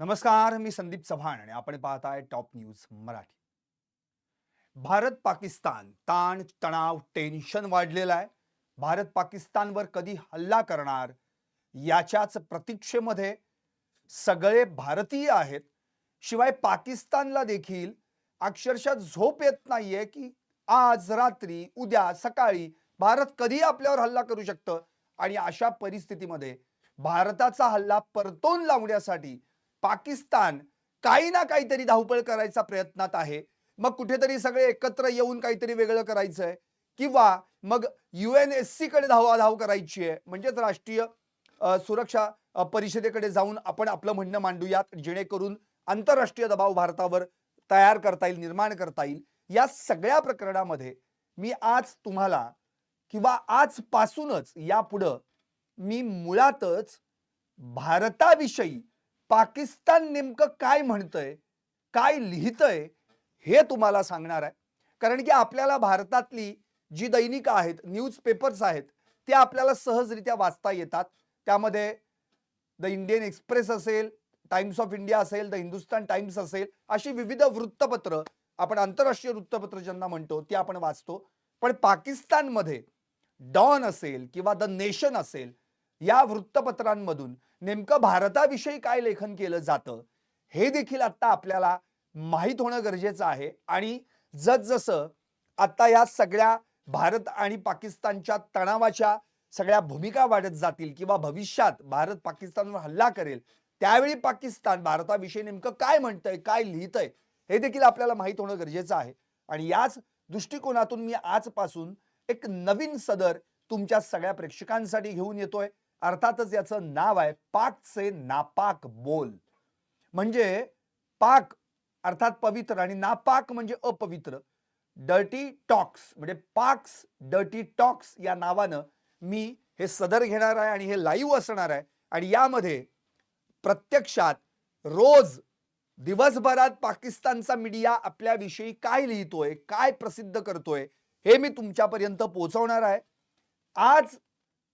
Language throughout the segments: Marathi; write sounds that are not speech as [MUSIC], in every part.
नमस्कार मी संदीप चव्हाण आणि आपण पाहताय टॉप न्यूज मराठी. भारत पाकिस्तान ताण तणाव टेन्शन वाढलेलं आहे. भारत पाकिस्तानवर कधी हल्ला करणार? याच्याच प्रतीक्षेमध्ये सगळे भारतीय आहेत. शिवाय पाकिस्तानला देखील अक्षरशः झोप येत नाहीये की आज रात्री उद्या सकाळी भारत कधी आपल्यावर हल्ला करू शकतं? आणि अशा परिस्थितीमध्ये भारताचा हल्ला परतून लावण्यासाठी पाकिस्तान काही ना काहीतरी धावपळ करायचा प्रयत्नात आहे. मग कुठेतरी सगळे एकत्र येऊन काहीतरी वेगळं करायचंय. किंवा मग यू एन एस सी कडे धावाधाव करायची आहे. म्हणजेच राष्ट्रीय सुरक्षा परिषदेकडे जाऊन आपण आपलं म्हणणं मांडूयात. जेणेकरून आंतरराष्ट्रीय दबाव भारतावर तयार करता येईल निर्माण करता येईल. या सगळ्या प्रकरणामध्ये मी आज तुम्हाला किंवा आजपासूनच यापुढं मी मुळातच भारताविषयी पाकिस्तान नेमकं काय म्हणतंय काय लिहितंय हे तुम्हाला सांगणार आहे. कारण की आपल्याला भारतातली जी दैनिकं आहेत न्यूज पेपर्स आहेत ते आपल्याला सहजरित्या वाचता येतात. त्यामध्ये द इंडियन एक्सप्रेस असेल टाइम्स ऑफ इंडिया असेल द हिंदुस्तान टाइम्स असेल अशी विविध वृत्तपत्र आपण आंतरराष्ट्रीय वृत्तपत्र ज्यांना म्हणतो ती आपण वाचतो. पण पाकिस्तानमध्ये डॉन असेल किंवा द नेशन असेल या वृत्तपत्रांमधून नेमकं भारताविषयी काय लेखन केलं जातं हे देखील आता आपल्याला माहीत होणं गरजेचं आहे. आणि जसजसं आता या सगळ्या भारत आणि पाकिस्तानच्या तणावाच्या सगळ्या भूमिका वाढत जातील किंवा भविष्यात भारत पाकिस्तानवर हल्ला करेल त्यावेळी पाकिस्तान भारताविषयी नेमकं काय म्हणतंय काय लिहितंय हे देखील आपल्याला माहीत होणं गरजेचं आहे. आणि याच दृष्टिकोनातून मी आजपासून एक नवीन सदर तुमच्या सगळ्या प्रेक्षकांसाठी घेऊन येतोय. अर्थातच याचं नाव आहे पाकचे नापाक बोल. म्हणजे पाक अर्थात पवित्र आणि नापाक म्हणजे अपवित्र. डर्टी टॉक्स म्हणजे पाक्स डर्टी टॉक्स या नावानं मी हे सदर घेणार आहे आणि हे लाईव्ह असणार आहे. आणि यामध्ये प्रत्यक्षात रोज दिवसभरात पाकिस्तानचा मीडिया आपल्याविषयी काय लिहितोय काय प्रसिद्ध करतोय हे मी तुमच्यापर्यंत पोहोचवणार आहे. आज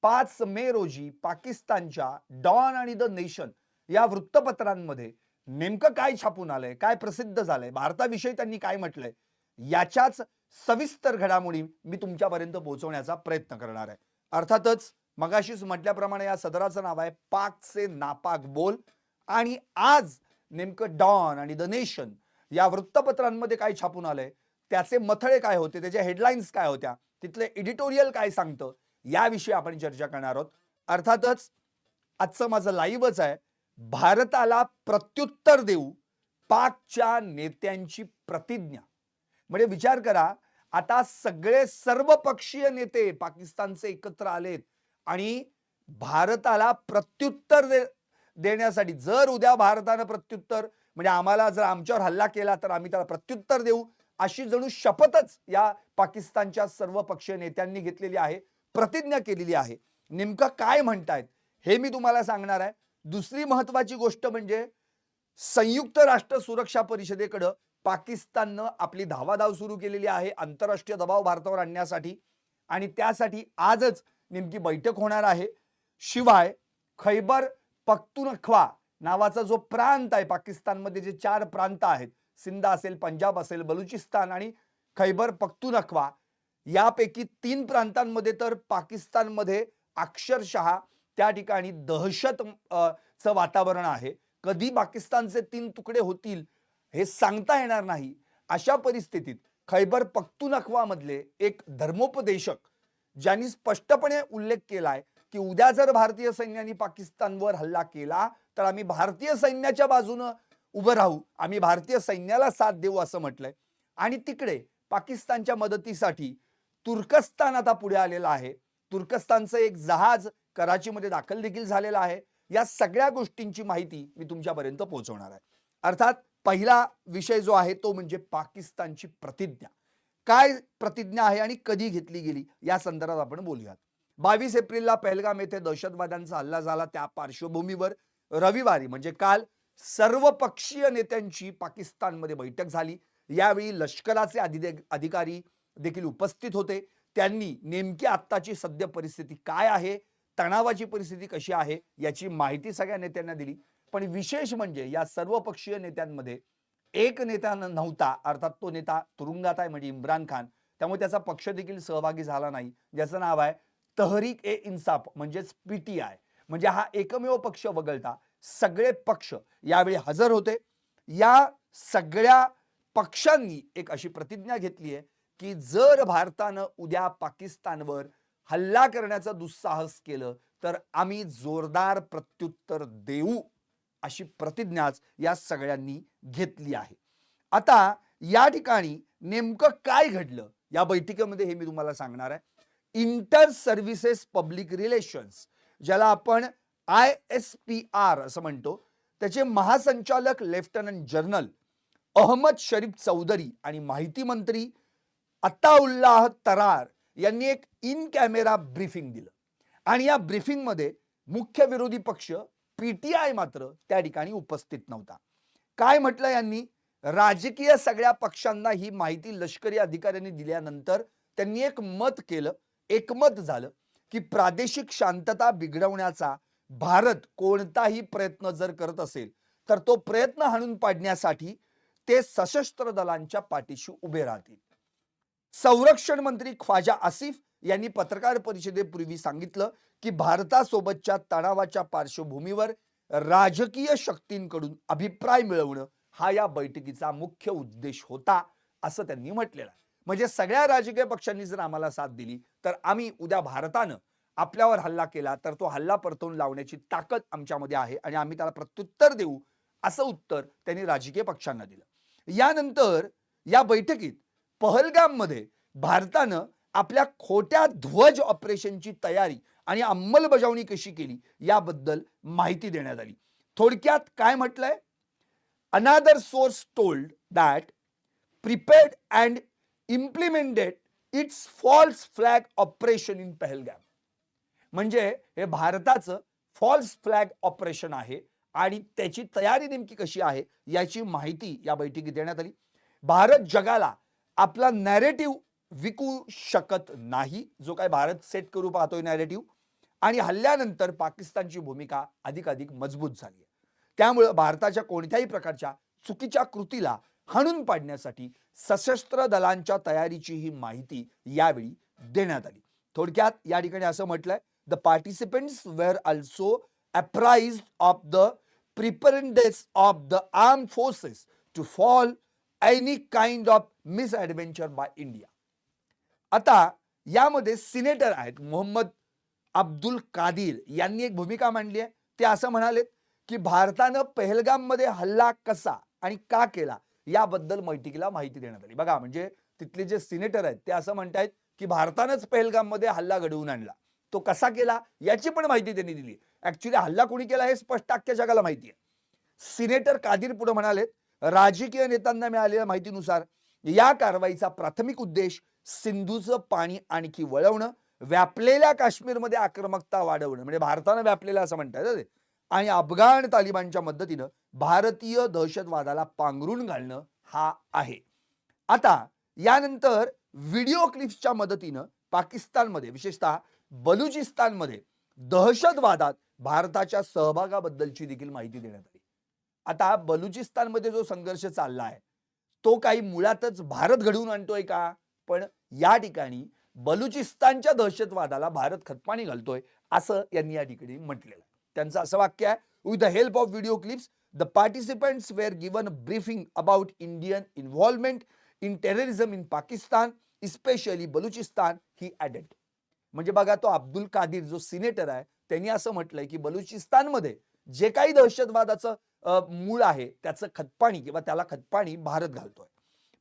पाच मे रोजी पाकिस्तानच्या डॉन आणि द नेशन या वृत्तपत्रांमध्ये नेमकं काय छापून आलंय काय प्रसिद्ध झालंय भारताविषयी त्यांनी काय म्हटलंय याच्याच सविस्तर घडामोडी मी तुमच्यापर्यंत पोहोचवण्याचा प्रयत्न करणार आहे. अर्थातच मगाशीच म्हटल्याप्रमाणे या सदराचं नाव आहे पाकचे नापाक बोल. आणि आज नेमकं डॉन आणि द नेशन या वृत्तपत्रांमध्ये काय छापून आलंय त्याचे मथळे काय होते त्याच्या हेडलाईन्स काय होत्या तिथले एडिटोरियल काय सांगतं याविषयी आपण चर्चा करणार आहोत. अर्थातच आजचं माझं लाईव्हच आहे. भारताला प्रत्युत्तर देऊ पाकच्या नेत्यांची प्रतिज्ञा. म्हणजे विचार करा आता सगळे सर्वपक्षीय नेते पाकिस्तानचे एकत्र आलेत आणि भारताला प्रत्युत्तर दे देण्यासाठी जर उद्या भारतानं प्रत्युत्तर म्हणजे आम्हाला जर आमच्यावर हल्ला केला तर आम्ही त्याला प्रत्युत्तर देऊ अशी जणू शपथच या पाकिस्तानच्या सर्व पक्षीय नेत्यांनी घेतलेली आहे. प्रतिज्ञा केलेली आहे. नेमकं काय म्हणतायत? हे मी तुम्हाला सांगणार आहे. दुसरी महत्त्वाची गोष्ट म्हणजे संयुक्त राष्ट्र सुरक्षा परिषदेकडं पाकिस्ताननं आपली धावाधाव सुरू केलेली आहे आंतरराष्ट्रीय दबाव भारतावर आणण्यासाठी. आणि त्यासाठी आजच नेमकी बैठक होणार आहे. शिवाय खैबर पख्तुनख्वा नावाचा जो प्रांत आहे पाकिस्तानमध्ये जे चार प्रांत आहेत सिंध असेल पंजाब असेल बलुचिस्तान आणि खैबर पख्तुनख्वा यापैकी तीन प्रांतांमध्ये तर पाकिस्तानमध्ये अक्षरशः त्या ठिकाणी दहशत चं वातावरण आहे. कधी पाकिस्तानचे तीन तुकडे होतील हे सांगता येणार नाही. अशा परिस्थितीत खैबर पख्तुनख्वामधले एक धर्मोपदेशक ज्यांनी स्पष्टपणे उल्लेख केलाय की उद्या जर भारतीय सैन्याने पाकिस्तानवर हल्ला केला तर आम्ही भारतीय सैन्याच्या बाजूनं उभं राहू. आम्ही भारतीय सैन्याला साथ देऊ असं म्हटलंय. आणि तिकडे पाकिस्तानच्या मदतीसाठी तुर्कस्तान आता पुढे आलेलं आहे. तुर्कस्तानचं एक जहाज कराचीमध्ये दाखल देखील झालेलं आहे. या सगळ्या गोष्टींची माहिती मी तुमच्यापर्यंत पोहोचवणार आहे. अर्थात पहिला विषय जो आहे तो म्हणजे पाकिस्तानची प्रतिज्ञा. काय प्रतिज्ञा आहे आणि कधी घेतली गेली या संदर्भात आपण बोलूयात. बावीस एप्रिलला पहलगाम येथे दहशतवाद्यांचा हल्ला झाला. त्या पार्श्वभूमीवर रविवारी म्हणजे काल सर्वपक्षीय नेत्यांची पाकिस्तानमध्ये बैठक झाली. यावेळी लष्कराचे अधिकारी देखील उपस्थित होते. त्यांनी नेमकी आत्ताची सद्य परिस्थिती काय आहे? तणावाची परिस्थिती कशी आहे? याची माहिती सगळ्या नेत्यांना दिली. पण विशेष म्हणजे या सर्वपक्षीय नेत्यांमध्ये एक नेता न- नव्हता अर्थात तो नेता तुरुंगात आहे म्हणजे इम्रान खान. त्यामुळे त्याचा पक्ष देखील सहभागी झाला नाही. ज्याचं नाव आहे तहरीक ए इन्साफ म्हणजेच पीटीआय म्हणजे हा एकमेव पक्ष वगळता सगळे पक्ष यावेळी हजर होते. या सगळ्या पक्षांनी एक अशी प्रतिज्ञा घेतली आहे की जर भारतानं उद्या पाकिस्तानवर हल्ला करण्याचं दुस्साहस केलं तर आम्ही जोरदार प्रत्युत्तर देऊ अशी प्रतिज्ञाच या सगळ्यांनी घेतली आहे. आता या ठिकाणी नेमकं काय घडलं? या बैठकीमध्ये हे मी तुम्हाला सांगणार आहे. इंटर सर्व्हिसेस पब्लिक रिलेशन्स ज्याला आपण आय एस पी आर असं म्हणतो त्याचे महासंचालक लेफ्टनंट जनरल अहमद शरीफ चौधरी आणि माहिती मंत्री अत्ताउल्लाह तरार यांनी एक इन कॅमेरा ब्रीफिंग दिलं. आणि या ब्रीफिंगमध्ये मुख्य विरोधी पक्ष पीटीआय मात्र त्या ठिकाणी उपस्थित नव्हता. काय म्हटलं यांनी? राजकीय सगळ्या पक्षांना ही माहिती लष्करी अधिकाऱ्यांनी दिल्यानंतर त्यांनी एक मत केलं. एकमत झालं की प्रादेशिक शांतता बिघडवण्याचा भारत कोणताही प्रयत्न जर करत असेल तर तो प्रयत्न हाणून पाडण्यासाठी ते सशस्त्र दलांच्या पाठीशी उभे राहतील. संरक्षण मंत्री ख्वाजा आसिफ यांनी पत्रकार परिषदेपूर्वी सांगितलं की भारतासोबतच्या तणावाच्या पार्श्वभूमीवर राजकीय शक्तींकडून अभिप्राय मिळवणं हा या बैठकीचा मुख्य उद्देश होता असं त्यांनी म्हटलेलं आहे. म्हणजे सगळ्या राजकीय पक्षांनी जर आम्हाला साथ दिली तर आम्ही उद्या भारतानं आपल्यावर हल्ला केला तर तो हल्ला परतवून लावण्याची ताकद आमच्यामध्ये आहे आणि आम्ही त्याला प्रत्युत्तर देऊ असं उत्तर त्यांनी राजकीय पक्षांना दिलं. यानंतर या बैठकीत पहलगाममध्ये भारतानं आपल्या खोट्या ध्वज ऑपरेशनची तयारी आणि अंमलबजावणी कशी केली याबद्दल माहिती देण्यात आली. थोडक्यात काय म्हटलंय? Another source told that prepared and implemented it's false flag operation in Pahalgam म्हणजे हे भारताचं फॉल्स फ्लॅग ऑपरेशन आहे आणि त्याची तयारी नेमकी कशी आहे याची माहिती या बैठकीत देण्यात आली. भारत जगाला आपला नॅरेटिव्ह विकू शकत नाही. जो काय भारत सेट करू पाहतोय नॅरेटिव्ह आणि हल्ल्यानंतर पाकिस्तानची भूमिका अधिकाधिक मजबूत झाली आहे. त्यामुळं भारताच्या कोणत्याही प्रकारच्या चुकीच्या कृतीला हाणून पाडण्यासाठी सशस्त्र दलांच्या तयारीची ही माहिती यावेळी देण्यात आली. थोडक्यात या ठिकाणी असं म्हटलंय the participants were also apprised of the preparedness of the arm forces to foil any kind of misadventure by India आता यामध्ये सिनेटर आहेत मोहम्मद अब्दुल कादिर. यांनी एक भूमिका मांडली आहे. ते असं म्हणालेत की भारतानं पहलगाममध्ये हल्ला कसा आणि का केला याबद्दल बैठकीला माहिती देण्यात आली. बघा म्हणजे तिथले जे सिनेटर आहेत ते असं म्हणतायत की भारतानंच पहलगाममध्ये हल्ला घडवून आणला. तो कसा केला याची पण माहिती त्यांनी दिली. ऍक्च्युली हल्ला कोणी केला हे स्पष्ट अख्ख्या जगाला माहिती आहे. सिनेटर कादिर पुढे म्हणालेत राजकीय नेत्यांना मिळालेल्या माहितीनुसार या कारवाईचा प्राथमिक उद्देश सिंधूचं पाणी आणखी वळवणं व्यापलेल्या काश्मीरमध्ये आक्रमकता वाढवणं म्हणजे भारतानं व्यापलेलं असं म्हणतात ते. आणि अफगाण तालिबानच्या मदतीनं भारतीय दहशतवादाला पांघरून घालणं हा आहे आता यानंतर व्हिडिओ क्लिप्सच्या मदतीनं पाकिस्तानमध्ये विशेषतः बलुचिस्तानमध्ये दहशतवादात भारताच्या सहभागाबद्दलची देखील माहिती देण्यात आली आता बलुचिस्तानमध्ये जो संघर्ष चालला आहे तो काही मुळातच भारत घडवून आणतोय का? पण या ठिकाणी बलुचिस्तानच्या दहशतवादाला भारत खतपाणी घालतोय असं यांनी या ठिकाणी म्हटलेलं आहे. त्यांचं असं वाक्य आहे with the help of video clips the participants were given briefing about Indian involvement in terrorism in Pakistan especially Balochistan he added म्हणजे बघा तो अब्दुल कादिर जो सिनेटर आहे त्यांनी असं म्हटलंय की बलुचिस्तानमध्ये जे काही दहशतवादाचं मूळ आहे त्याचं खतपाणी किंवा त्याला खतपाणी भारत घालतोय.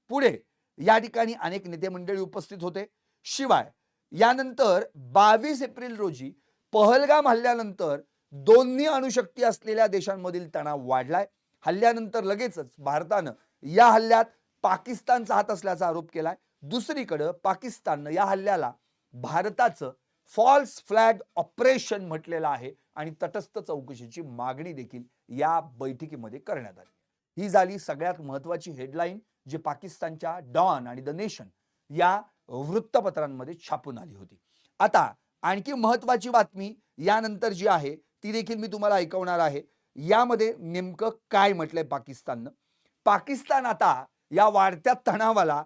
पुढे या ठिकाणी अनेक नेते मंडळी उपस्थित होते. शिवाय यानंतर बावीस एप्रिल रोजी पहलगाम हल्ल्यानंतर दोन्ही अणुशक्ती असलेल्या देशांमधील तणाव वाढलाय. हल्ल्यानंतर लगेचच भारतानं या हल्ल्यात पाकिस्तानचा हात असल्याचा आरोप केलाय. दुसरीकडं पाकिस्ताननं या हल्ल्याला भारताचं फॉल्स फ्लॅग ऑपरेशन म्हटलेलं आहे आणि तटस्थ चौकशीची मागणी देखील या बैठकीमध्ये करण्यात आली ही झाली सगळ्यात महत्वाची हेडलाईन जी पाकिस्तानच्या डॉन आणि द नेशन या वृत्तपत्रांमध्ये छापून आली होती. आता आणखी महत्वाची बातमी यानंतर जी आहे ती देखील मी तुम्हाला ऐकवणार आहे. यामध्ये नेमकं काय म्हटलंय पाकिस्ताननं? पाकिस्तान आता या वाढत्या तणावाला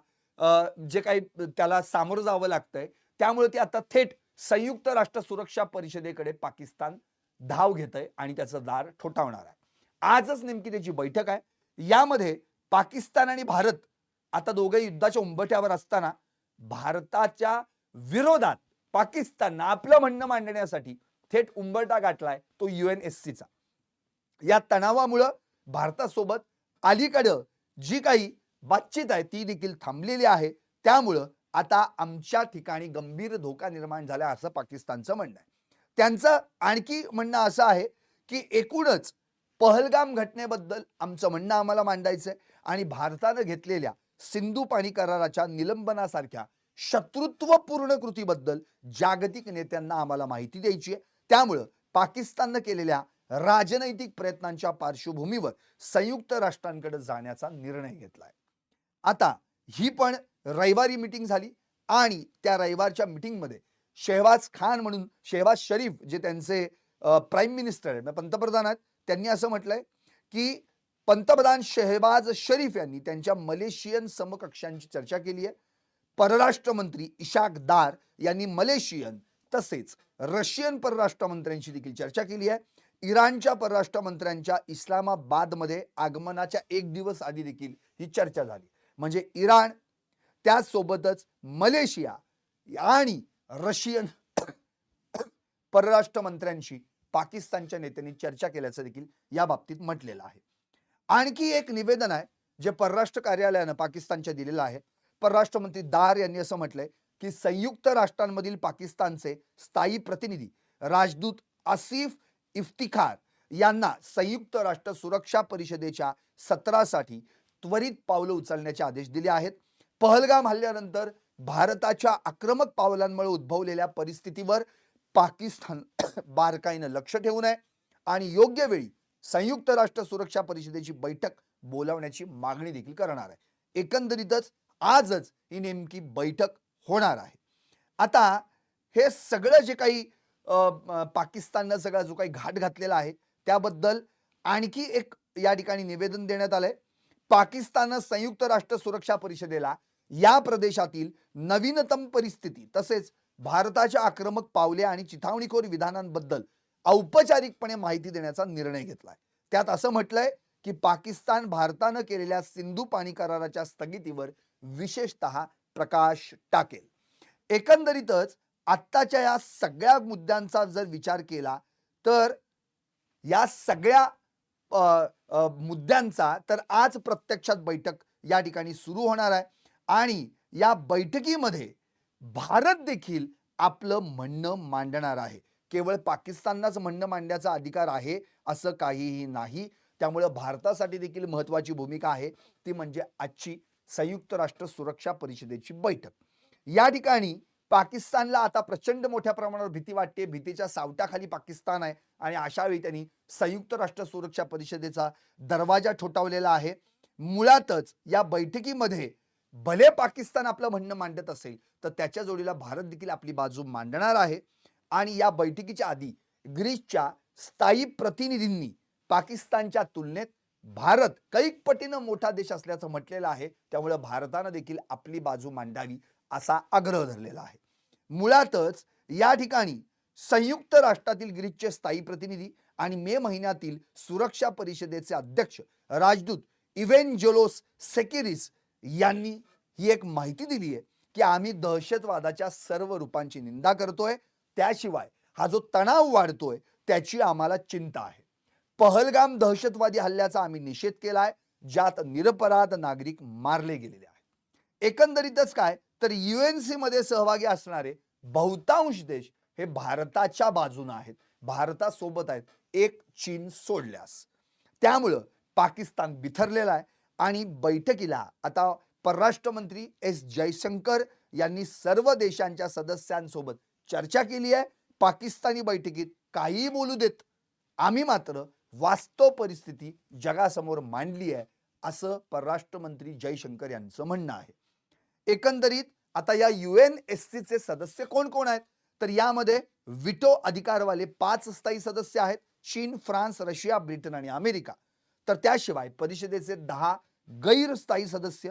जे काही त्याला सामोरं जावं लागतंय त्यामुळे ते आता थेट संयुक्त राष्ट्र सुरक्षा परिषदेकडे पाकिस्तान धाव घेत आहे आणि त्याचं दार ठोठावणार आहे. आजच नेमकी त्याची बैठक आहे. यामध्ये पाकिस्तान आणि भारत आता दोघे युद्धाच्या उंबट्यावर असताना भारताच्या विरोधात पाकिस्ताननं आपलं म्हणणं मांडण्यासाठी थेट उंबरटा गाठलाय तो युएन एस सीचा. या तणावामुळं भारतासोबत अलीकडं जी काही बातचीत आहे ती देखील थांबलेली आहे. त्यामुळं आता आमच्या ठिकाणी गंभीर धोका निर्माण झाला असं पाकिस्तानचं म्हणणं आहे. त्यांचं आणखी म्हणणं असं आहे की एकूणच पहलगाम घटनेबद्दल आमचं म्हणणं आम्हाला मांडायचं आहे आणि भारतानं घेतलेल्या सिंधू पाणी कराराच्या निलंबनासारख्या शत्रुत्वपूर्ण कृतीबद्दल जागतिक नेत्यांना आम्हाला माहिती द्यायची आहे. त्यामुळं पाकिस्ताननं केलेल्या राजनैतिक प्रयत्नांच्या पार्श्वभूमीवर संयुक्त राष्ट्रांकडे जाण्याचा निर्णय घेतलाय. आता ही पण रविवारी मिटिंग झाली आणि त्या रविवारच्या मिटिंगमध्ये शेहवाज खान म्हणून शेहवाज शरीफ जे त्यांचे प्राईम मिनिस्टर आहेत म्हणजे पंतप्रधान आहेत त्यांनी असं म्हटलंय की पंतप्रधान शेहबाज शरीफ यांनी त्यांच्या मलेशियन समकक्षांची चर्चा केली आहे. परराष्ट्र मंत्री इशाक दार यांनी मलेशियन तसेच रशियन परराष्ट्र मंत्र्यांशी देखील चर्चा केली आहे. इराणच्या परराष्ट्र मंत्र्यांच्या इस्लामाबादमध्ये आगमनाच्या एक दिवस आधी देखील ही चर्चा झाली. म्हणजे इराण त्याचसोबतच मलेशिया आणि रशियन [COUGHS] परराष्ट्र मंत्र्यांशी पाकिस्तानच्या नेत्यांनी चर्चा केल्याचं देखील या बाबतीत म्हटलेलं आहे. आणखी एक निवेदन आहे जे परराष्ट्र कार्यालयानं पाकिस्तानच्या दिलेलं आहे. परराष्ट्र मंत्री दार यांनी असं म्हटलंय की संयुक्त राष्ट्रांमधील पाकिस्तानचे स्थायी प्रतिनिधी राजदूत आसिफ इफ्तिखार यांना संयुक्त राष्ट्र सुरक्षा परिषदेच्या सत्रासाठी त्वरित पावलं उचलण्याचे आदेश दिले आहेत. पहलगाम हल्ल्यानंतर भारताच्या आक्रमक पावलांमुळे उद्भवलेल्या परिस्थितीवर पाकिस्तान [COUGHS] बारकाईनं लक्ष ठेवून आहे आणि योग्य वेळी संयुक्त राष्ट्र सुरक्षा परिषदेची बैठक बोलावण्याची मागणी देखील करणार आहे. एकंदरीतच आजच ही नेमकी बैठक होणार आहे. आता हे सगळं जे काही पाकिस्ताननं सगळा जो काही घाट घातलेला आहे त्याबद्दल आणखी एक या ठिकाणी निवेदन देण्यात आलंय. पाकिस्ताननं संयुक्त राष्ट्र सुरक्षा परिषदेला या प्रदेशातील नवीनतम परिस्थिती तसेच भारताच्या आक्रमक पावले आणि चिथावणीखोर विधानांबद्दल औपचारिकपणे माहिती देण्याचा निर्णय घेतलाय. त्यात असं म्हटलंय की पाकिस्तान भारतानं केलेल्या सिंधू पाणी कराराच्या स्थगितीवर विशेषतः प्रकाश टाकेल. एकंदरीतच आत्ताच्या या सगळ्या मुद्द्यांचा जर विचार केला तर या सगळ्या मुद्द्यांचा तर आज प्रत्यक्षात बैठक या ठिकाणी सुरू होणार आहे. आणि या बैठकीमध्ये भारत देखील आपलं म्हणणं मांडणार आहे. केवळ पाकिस्तानलाच म्हणणं मांडण्याचा अधिकार आहे असं काहीही नाही. त्यामुळं भारतासाठी देखील महत्त्वाची भूमिका आहे. ती म्हणजे आजची संयुक्त राष्ट्र सुरक्षा परिषदेची बैठक. या ठिकाणी पाकिस्तानला आता प्रचंड मोठ्या प्रमाणावर भीती वाटते. भीतीच्या सावटाखाली पाकिस्तान आहे आणि अशावेळी त्यांनी संयुक्त राष्ट्र सुरक्षा परिषदेचा दरवाजा ठोठावलेला आहे. मुळातच या बैठकीमध्ये भले पाकिस्तान आपलं म्हणणं मांडत असेल तर त्याच्या जोडीला भारत देखील आपली बाजू मांडणार आहे. आणि या बैठकीच्या आधी ग्रीसच्या स्थायी प्रतिनिधींनी पाकिस्तानच्या तुलनेत भारत कैक पटीनं मोठा देश असल्याचं म्हटलेलं आहे. त्यामुळे भारतानं देखील आपली बाजू मांडावी असा आग्रह धरलेला आहे. मुळातच या ठिकाणी संयुक्त राष्ट्रातील ग्रीसचे स्थायी प्रतिनिधी आणि मे महिन्यातील सुरक्षा परिषदेचे अध्यक्ष राजदूत इव्हेंजोलोस सेकिरिस यांनी ही एक माहिती दिली आहे की आम्ही दहशतवादाच्या सर्व रूपांची निंदा करतोय. त्याशिवाय हा जो तणाव वाढतोय त्याची आम्हाला चिंता आहे. पहलगाम दहशतवादी हल्ल्याचा आम्ही निषेध केला आहे ज्यात निरपराध नागरिक मारले गेलेले आहेत. एकंदरीतच काय तर यू एनमध्ये सहभागी असणारे बहुतांश देश हे भारताच्या बाजूने आहेत. भारतासोबत आहेत. एक चीन सोडल्यास. त्यामुळं पाकिस्तान बिथरलेला आहे आणि बैठकीला आता परराष्ट्र मंत्री एस जयशंकर यांनी सर्व देशांच्या सदस्यांसोबत चर्चा केली आहे. पाकिस्तानी बैठकीत काहीही बोलू देत आम्ही मात्र वास्तव परिस्थिती जगासमोर मांडली आहे असं परराष्ट्र मंत्री जयशंकर यांचं म्हणणं आहे. एकंदरीत आता या युएन एस चे सदस्य कोण कोण आहेत? तर यामध्ये विटो अधिकारवाले पाच स्थायी सदस्य आहेत. चीन फ्रान्स रशिया ब्रिटन आणि अमेरिका. तर त्याशिवाय परिषदेचे दहा गैरस्थायी सदस्य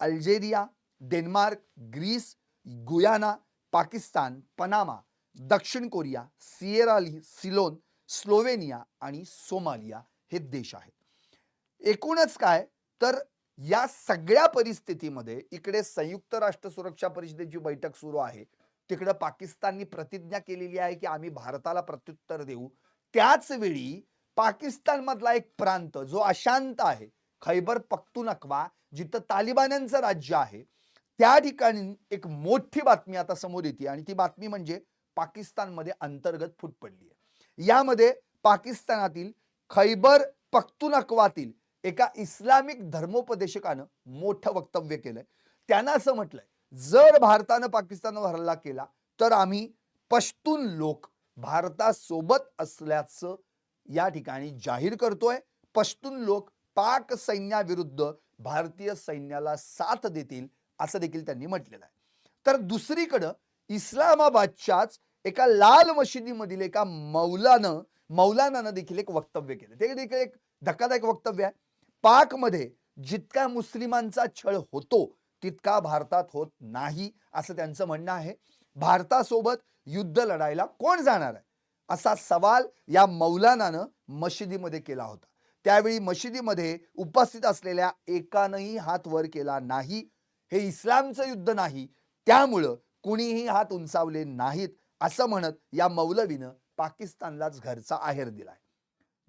Algeria Denmark Greece Guyana Pakistan Panama दक्षिण कोरिया सिएराली सिलोन स्लोवेनिया आणि सोमालिया हे देश आहेत. एकूणच काय? तर या सगळ्या परिस्थितीमध्ये इकडे संयुक्त राष्ट्र सुरक्षा परिषदेची बैठक सुरू आहे. तिकडे पाकिस्ताननी प्रतिज्ञा केलेली आहे की आम्ही भारताला प्रत्युत्तर देऊ. त्याच वेळी पाकिस्तान मधला एक प्रांत जो अशांत आहे खैबर पख्तूनख्वा जिथं तालिबान्यांचं राज्य आहे त्या ठिकाणी एक मोठी बातमी आता समोर येते आणि ती बातमी म्हणजे पाकिस्तानमध्ये अंतर्गत फूट पडली आहे यामध्ये पाकिस्तानातील खैबर पख्तूनख्वातील एका इस्लामिक धर्मोपदेशकानं मोठं वक्तव्य केलंय. त्यांना असं म्हटलंय जर भारतानं पाकिस्तानवर हल्ला केला तर आम्ही पश्तून लोक भारतासोबत असल्याचं या ठिकाणी जाहीर करतोय. पश्तून लोक पाक सैन्याविरुद्ध भारतीय सैन्याला साथ देतील असं देखील त्यांनी म्हटलेलं आहे. तर दुसरीकडं इस्लामाबादच्याच एका लाल मशिदीमधील एका मौलानं मौलानानं देखील एक वक्तव्य केलं. ते देखील एक धक्कादायक वक्तव्य आहे. पाकमध्ये जितका मुस्लिमांचा छळ होतो तितका भारतात होत नाही असं त्यांचं म्हणणं आहे. भारतासोबत युद्ध लढायला कोण जाणार आहे? असा सवाल या मौलानानं मशिदीमध्ये केला होता. त्यावेळी मशिदीमध्ये उपस्थित असलेल्या एकानंही हात वर केला नाही. हे इस्लामचं युद्ध नाही. त्यामुळं कुणीही हात उंचावले नाहीत असं म्हणत या मौलवीनं पाकिस्तानलाच घरचा आहेर दिलाय.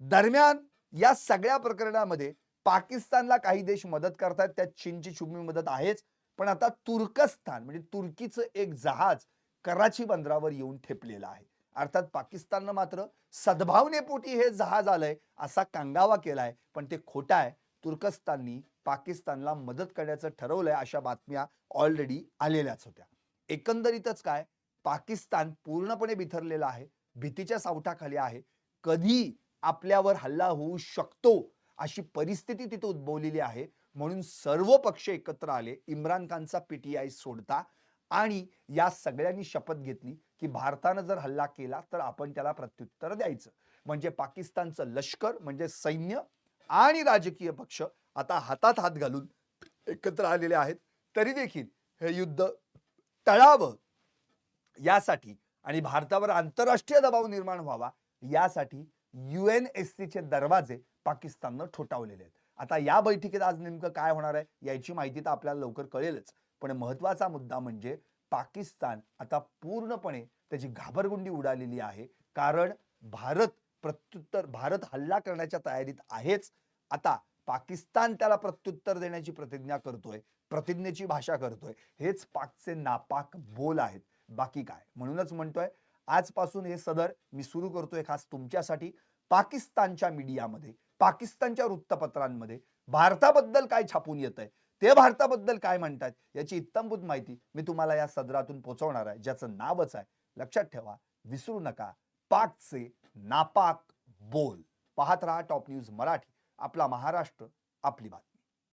दरम्यान या सगळ्या प्रकरणामध्ये पाकिस्तानला काही देश मदत करतात त्यात चीनची छुपी मदत आहेच. पण आता तुर्कस्तान म्हणजे तुर्कीचं एक जहाज कराची बंदरावर येऊन ठेपलेलं आहे. अर्थात पाकिस्ताननं मात्र सद्भावनेपोटी हे जहाज आलंय असा कांगावा केलाय. पण ते खोटं आहे. तुर्कस्ताननी पाकिस्तानला मदत करण्याचं ठरवलंय अशा बातम्या ऑलरेडी आलेल्याच होत्या. एकंदरीतच काय पाकिस्तान पूर्णपणे बिथरलेला आहे भीतीच्या सावटाखाली आहे. कधी आपल्यावर हल्ला होऊ शकतो अशी परिस्थिती तिथे उद्भवलेली आहे. म्हणून सर्व पक्ष एकत्र आले. इम्रान खानचा पीटीआय सोडता आणि या सगळ्यांनी शपथ घेतली की भारतानं जर हल्ला केला तर आपण त्याला प्रत्युत्तर द्यायचं. म्हणजे पाकिस्तानचं लष्कर म्हणजे सैन्य आणि राजकीय पक्ष आता हातात हात घालून एकत्र आलेले आहेत. तरी देखील हे युद्ध टळावं यासाठी आणि भारतावर आंतरराष्ट्रीय दबाव निर्माण व्हावा यासाठी यू एन एस चे दरवाजे पाकिस्ताननं ठोठावलेले आहेत. आता या बैठकीत आज नेमकं काय होणार आहे याची माहिती तर आपल्याला लवकर कळेलच. पण महत्त्वाचा मुद्दा म्हणजे पाकिस्तान आता पूर्णपणे त्याची घाबरगुंडी उडालेली आहे. कारण भारत प्रत्युत्तर भारत हल्ला करण्याच्या तयारीत आहेच. आता पाकिस्तान त्याला प्रत्युत्तर देण्याची प्रतिज्ञा करतोय प्रतिज्ञेची भाषा करतोय. हेच पाकचे नापाक बोल आहेत. बाकी काय? म्हणूनच म्हणतोय आजपासून हे सदर मी सुरू करतोय खास तुमच्यासाठी पाकिस्तानच्या मीडियामध्ये. पाकिस्तानच्या वृत्तपत्रांमध्ये भारताबद्दल काय छापून येत आहे ते भारताबद्दल काय म्हणतात याची इत्तमभूत माहिती मी तुम्हाला या सदरातून पोहोचवणार आहे. ज्याचं नावच आहे. लक्षात ठेवा विसरू नका. पाकचे नापाक बोल. पाहत राहा टॉप न्यूज मराठी. आपला महाराष्ट्र आपली बात